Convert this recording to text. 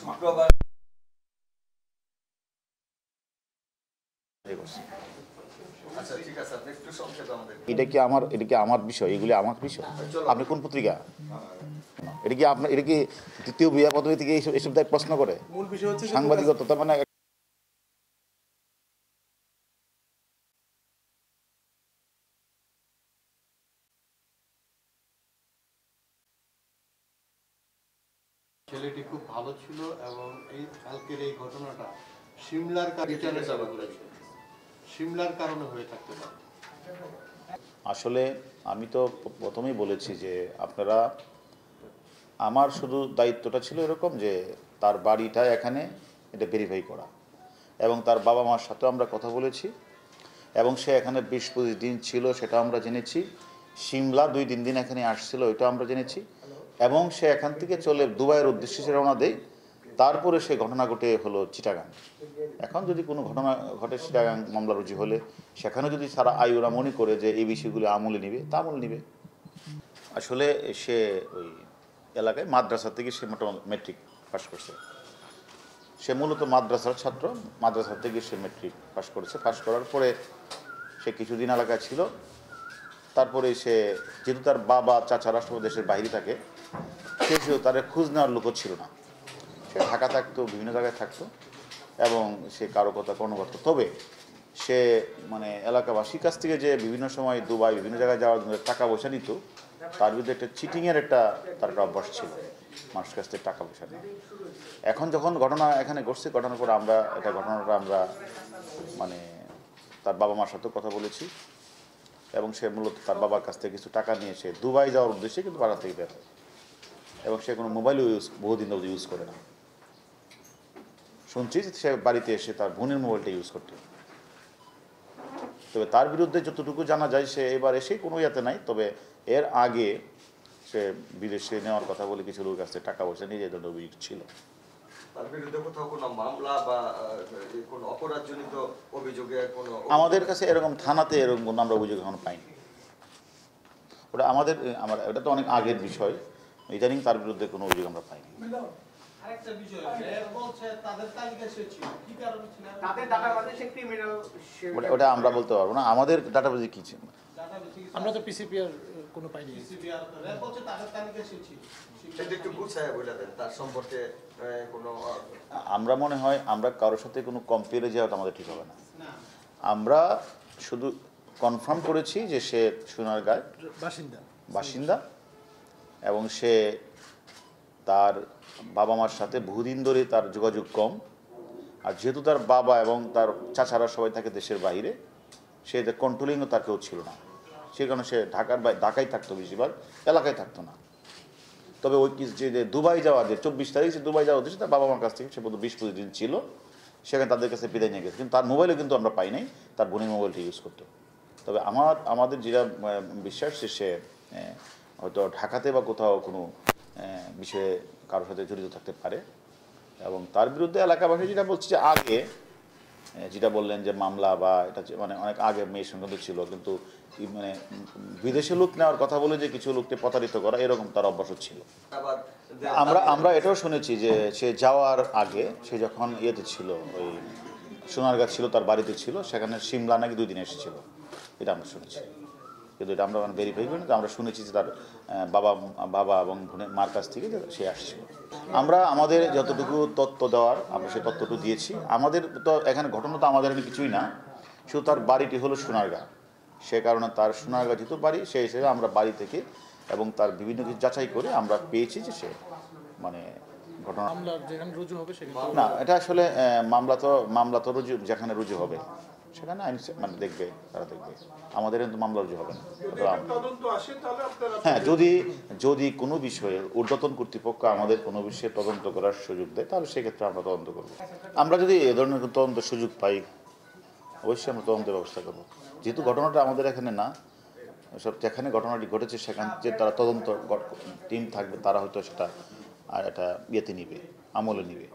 শুক্রবার এটা কি আমার এটা কি আমার বিষয়? এগুলি আমার বিষয়? আপনি কোন পত্রিকা? এটা কি আপনার এটা কি তৃতীয় বিয়া পদ্ধতি থেকে এইসব এইসব প্রশ্ন করে? সাংবাদিকতা মানে ছেলেটি খুব ভালো ছিল এবং এই কালকের এই ঘটনাটা সিমলার কা- বিচারে যাবে বলেছে সিমলার কারণে হয়ে থাকতে পারে। আসলে আমি তো প্রথমেই বলেছি যে আপনারা আমার শুধু দায়িত্বটা ছিল এরকম যে তার বাড়িটা এখানে এটা ভেরিফাই করা। এবং তার বাবা মার সাথেও আমরা কথা বলেছি। এবং সে এখানে বিশ পঁচিশ দিন ছিল সেটা আমরা জেনেছি। সিমলা দুই তিন দিন এখানে আসছিল ওইটা আমরা জেনেছি। এবং সে এখান থেকে চলে দুবাইয়ের উদ্দেশ্যে সে রওনা দেয়। তারপরে সে ঘটনা ঘটে হলো চিটাগাং। এখন যদি কোনো ঘটনা ঘটে চিটাগাং মামলা রুজু হলে, সেখানে যদি সারা আয়ুরা মনে করে যে এই বিষয়গুলো আমলে নিবে, তা আমলে নিবে। আসলে সে ওই এলাকায় মাদ্রাসা থেকে সে মোটামুটি মেট্রিক পাশ করছে। সে মূলত মাদ্রাসার ছাত্র, মাদ্রাসা থেকে সে মেট্রিক পাশ করেছে। পাশ করার পরে সে কিছুদিন এলাকায় ছিল। তারপরে সে, যেহেতু তার বাবা চাচা রাষ্ট্র দেশের বাইরে থাকে সে ছিল তার খোঁজ নেওয়ার লোকও ছিল না। সে ঢাকা থাকতো, বিভিন্ন জায়গায় থাকতো এবং সে কারও কথা, কোনো করতো তবে সে মানে এলাকাবাসীর কাছ থেকে যে বিভিন্ন সময় দুবাই, বিভিন্ন জায়গায় যাওয়ার জন্য টাকা পয়সা নিত, তার বিরুদ্ধে একটা চিটিংয়ের একটা তার একটা অভ্যাস ছিল, মানুষের কাছ থেকে টাকা পয়সা নেওয়া। এখন যখন ঘটনা এখানে ঘটছে, ঘটনার পর আমরা, এটা ঘটনাটা আমরা মানে তার বাবা মার সাথেও কথা বলেছি এবং সে মূলত তার বাবার কাছ থেকে কিছু টাকা নিয়ে সে দুবাই যাওয়ার উদ্দেশ্যে কিন্তু বাড়া থেকে বের হয়। এবং সে কোনো মোবাইলও ইউজ বহুদিন ধরে ইউজ করে না। শুনছি যে সে বাড়িতে এসে তার বোনের মোবাইলটা ইউজ করতে। তবে তার বিরুদ্ধে যতটুকু জানা যায় সে এবার এসে কোনো ইয়াতে নাই। তবে এর আগে সে বিদেশে নেওয়ার কথা বলে কিছু লোক কাছ টাকা পয়সা নিয়ে যেতে অভিযোগ ছিল আমাদের কাছে এরকম থানাতে এরকম কোনো আমরা অভিযোগ এখন পাইনি। ওটা আমাদের আমার এটা তো অনেক আগের বিষয়। ইদানিং তার বিরুদ্ধে কোনো অভিযোগ আমরা পাইনি। আরেকটা বিষয় বলছে তাদের তালিকা সে ছিল। কি কারণে ছিল? তাদের ডাটা ক্রিমিনাল ওটা আমরা বলতে পারব না। আমাদের ডাটাবেজে কী ছিল? আমরা তো পিসিপিআর কোনো পাইনি। সিবিআর র্যাব বলছে তাদের তালিকা সে ছিল। সেটা একটু গুছায় বলে দেন তার সম্পর্কে কোনো আমরা মনে হয় আমরা কারোর সাথে কোনো কম্পেয়ারে যাওয়াটা আমাদের ঠিক হবে না। না। আমরা শুধু কনফার্ম করেছি যে সে সোনারগাঁয় বাসিন্দা। বাসিন্দা। এবং সে তার বাবা মার সাথে বহুদিন ধরে তার যোগাযোগ কম। আর যেহেতু তার বাবা এবং তার চাচারা সবাই থাকে দেশের বাইরে, সে কন্ট্রোলিংও তার কেউ ছিল না। সে কারণে সে ঢাকার ঢাকায় থাকতো বেশিরভাগ, এলাকায় থাকতো না। তবে ওই যে দুবাই যাওয়ার যে চব্বিশ তারিখ যে দুবাই যাওয়ার উদ্দেশ্যে তার বাবা মার কাছ থেকে সে বিশ পঁচিশ দিন ছিল। সেখানে তাদের কাছে বিদায় নিয়ে গেছে। কিন্তু তার মোবাইলে কিন্তু আমরা পাই নাই, তার বোনের মোবাইলটি ইউজ করতো। তবে আমার, আমাদের যেটা বিশ্বাস সে হয়তো ঢাকাতে বা কোথাও কোনো বিষয়ে কারোর সাথে জড়িত থাকতে পারে। এবং তার বিরুদ্ধে এলাকাবাসী যেটা বলছে যে আগে যেটা বললেন যে মামলা বা এটা মানে অনেক আগে মেয়ের সঙ্গে তো ছিল কিন্তু মানে বিদেশে লোক নেওয়ার কথা বলে যে কিছু লোককে প্রতারিত করা এরকম তার অভ্যাসও ছিল। আমরা আমরা এটাও শুনেছি যে সে যাওয়ার আগে সে যখন ইয়েতে ছিল ওই সোনারগাঁ ছিল তার বাড়িতে ছিল সেখানে সিমলা নাকি দুই দিন এসেছিল এটা আমরা শুনেছি। কিন্তু এটা আমরা ভেরিফাই করিনি তো আমরা শুনেছি যে তার বাবা বাবা এবং মার কাছ থেকে সে আসছিল আমরা আমাদের যতটুকু তথ্য দেওয়ার আমরা সেই তথ্যটুকু দিয়েছি। আমাদের তো এখানে ঘটনা তো আমাদের কিছুই না। শুধু তার বাড়িটি হলো সোনারগাঁ। সে কারণে তার সোনারগাঁ যেহেতু বাড়ি সেই হিসেবে আমরা বাড়ি থেকে এবং তার বিভিন্ন কিছু যাচাই করে আমরা পেয়েছি যে সে মানে ঘটনা না এটা আসলে মামলা তো মামলা তো রুজু যেখানে রুজু হবে। সেখানে আইন মানে দেখবে তারা দেখবে। আমাদের কিন্তু মামলা রুজু হবে না। হ্যাঁ যদি যদি কোনো বিষয়ে ঊর্ধ্বতন কর্তৃপক্ষ আমাদের কোনো বিষয়ে তদন্ত করার সুযোগ দেয় তাহলে সেক্ষেত্রে আমরা তদন্ত করব। আমরা যদি এ ধরনের কোনো তদন্ত সুযোগ পাই অবশ্যই আমরা তদন্তের ব্যবস্থা করব। যেহেতু ঘটনাটা আমাদের এখানে না সব যেখানে ঘটনাটি ঘটেছে সেখান যে তারা তদন্ত টিম থাকবে তারা হয়তো সেটা আর একটা ইয়েতে নিবে আমলে নিবে।